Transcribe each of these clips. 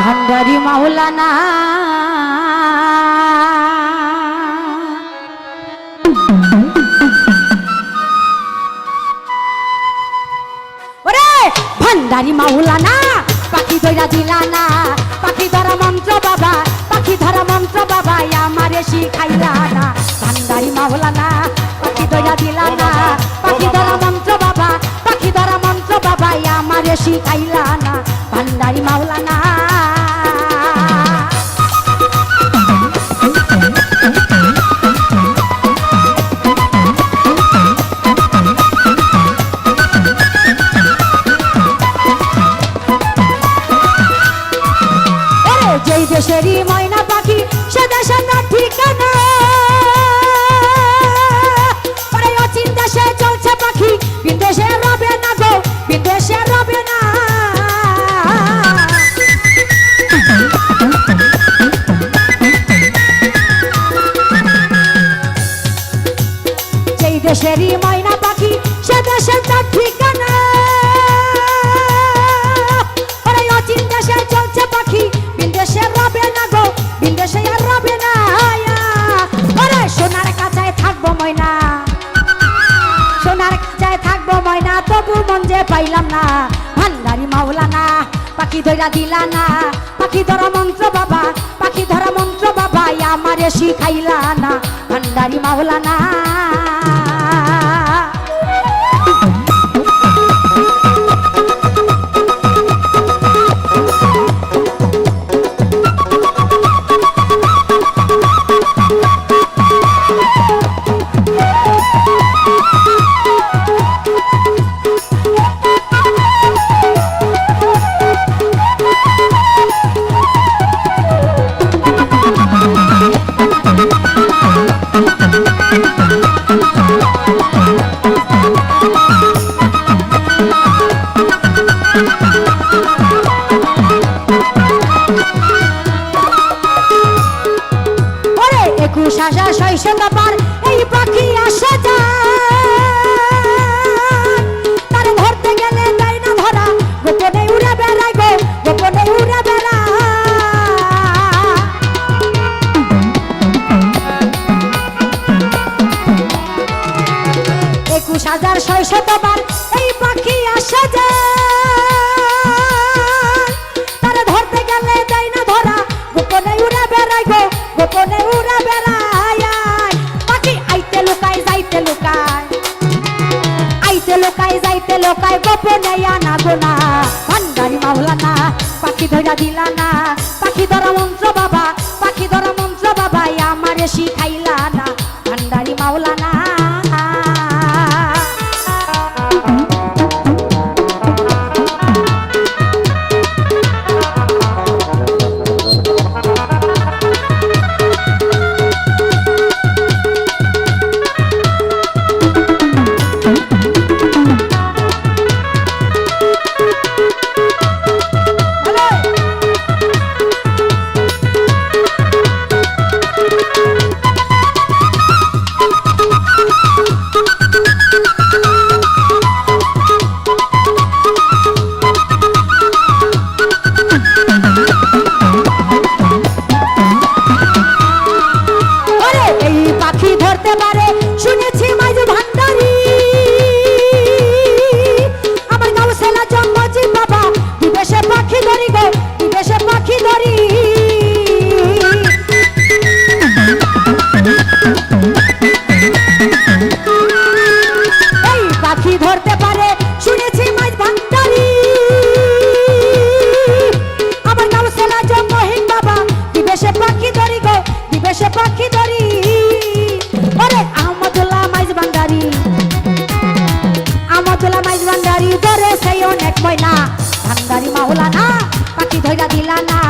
ভান্ডারি মাওলানা। ওরে, ভান্ডারি মাওলানা, পাখি ধরা দিলানা। পাখি ধরা মন্ত্র বাবা, পাখি ধরা মন্ত্র বাবা, আমারে শিখাইলা না ভান্ডারি মাওলানা, পাখি ধরা দিলানা। পাখি ধরা মন্ত্র বাবা, পাখি ধরা মন্ত্র বাবা, আমারে শিখাইলা যেই দেশেরই ময়না পাখি সে দেশের না ঠিকানা অচিন দেশে চলছে পাখি বিদেশে রবে না গো বিদেশে রবে না। যেই দেশেরই না ভান্ডারি মাওলানা, পাখি ধরা দিলা না পাখি ধরা মন্ত্র বাবা, পাখি ধরা মন্ত্র বাবা, আমারে শিখাইলা না ভান্ডারি মাওলানা। হাজার ছয়শত বার এই পাখি আসে যায় তারা ধরতে গেলে দেয় না ধরা, গোপনে উড়ে বেড়ায় গো, গোপনে উড়ে বেড়ায় পাখি আইতে লুকায়, যাইতে লুকায়। আইতে লোকায়, যাইতে লোকায়, গোপনে আনা গোনা। ভান্ডারি মাওলানা, পাখি ধরা দিলা না পাখি ধরা মন্ত্র বাবা, পাখি ধরা মন্ত্র বাবা আমারে শিখাইলা। da got the lana.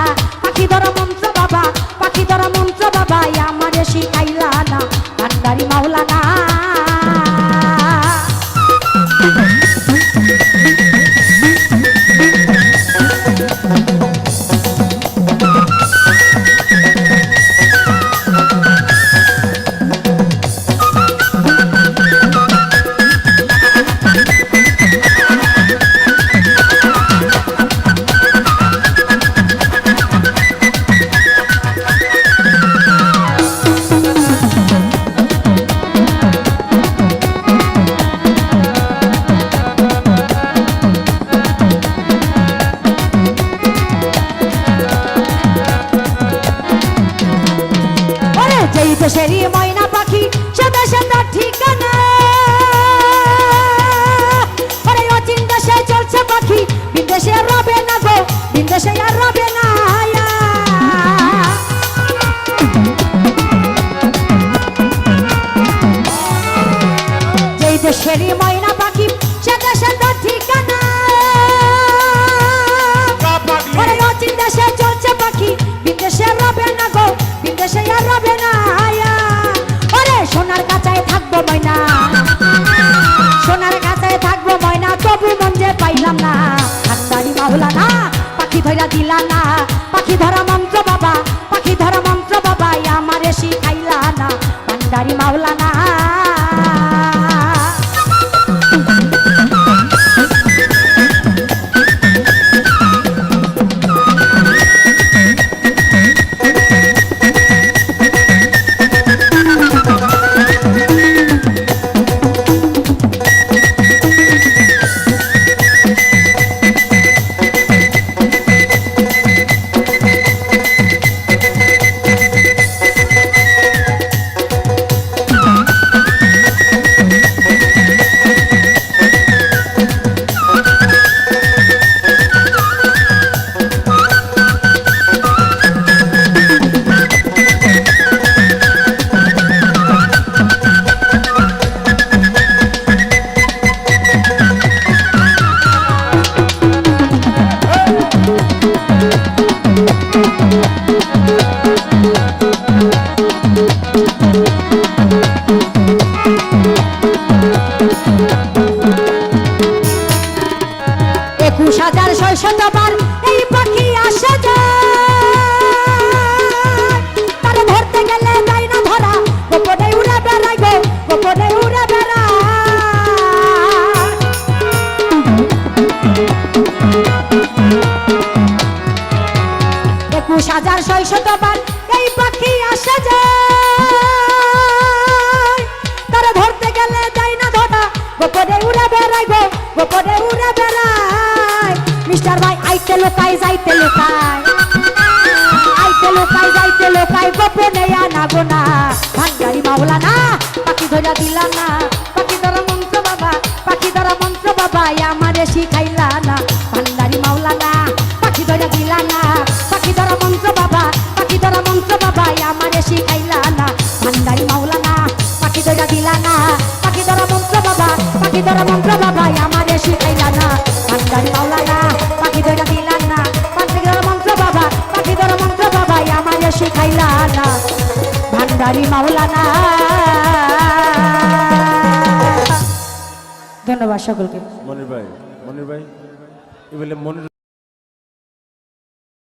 দেশেরই ময়না পাখি, সদা তার ঠিকানা ওরে অচিন দেশে চলছে পাখি বিদেশে রবে না গো বিদেশে আর রবে না। যেই দেশেরই ময়না না হাততারি মাওলা না পাখি ধরা দিলা না, পাখি ধরা মন্ত্র বাবা, পাখি ধরা মন্ত্র বাবা আমারে শিখাইলা না। ভান্ডারি মাওলা না একুশ এই পাখি আসে তারে ধরতে গেলে যাই না ধরা, গোপনে উড়ে বেড়াই গো, গোপনে উড়ে বেড়ায়। একুশ হাজার ছয়শতবার এই পাখি আসে যায় ধরতে গেলে যাই না ধরা, গোপনে উড়ে বেড়াই গো, গোপনে উড়ে বেড়ায়। মিস্টার ভাই আইতে লোকাই যাইতে লোকাই আইতে লোকাই যাইতে লোকাই গোপনে আনা গোনা ভান্ডারি মাওলা না, পাখি ধরা দিলা না। পাখি ধরা মন্ত্র বাবা, পাখি ধরা মন্ত্র বাবা আমারে শিখাইলা না। ভান্ডারি মাওলা না, পাখি ধরা দিলা না। পাখি ধরা মন্ত্র বাবা, পাখি ধরা মন্ত্র বাবা আমারে শিখাইলা ভান্ডারি মাওলানা। ধন্যবাদ সকলকে। মনির ভাই মনির ভাই এ বলে মনির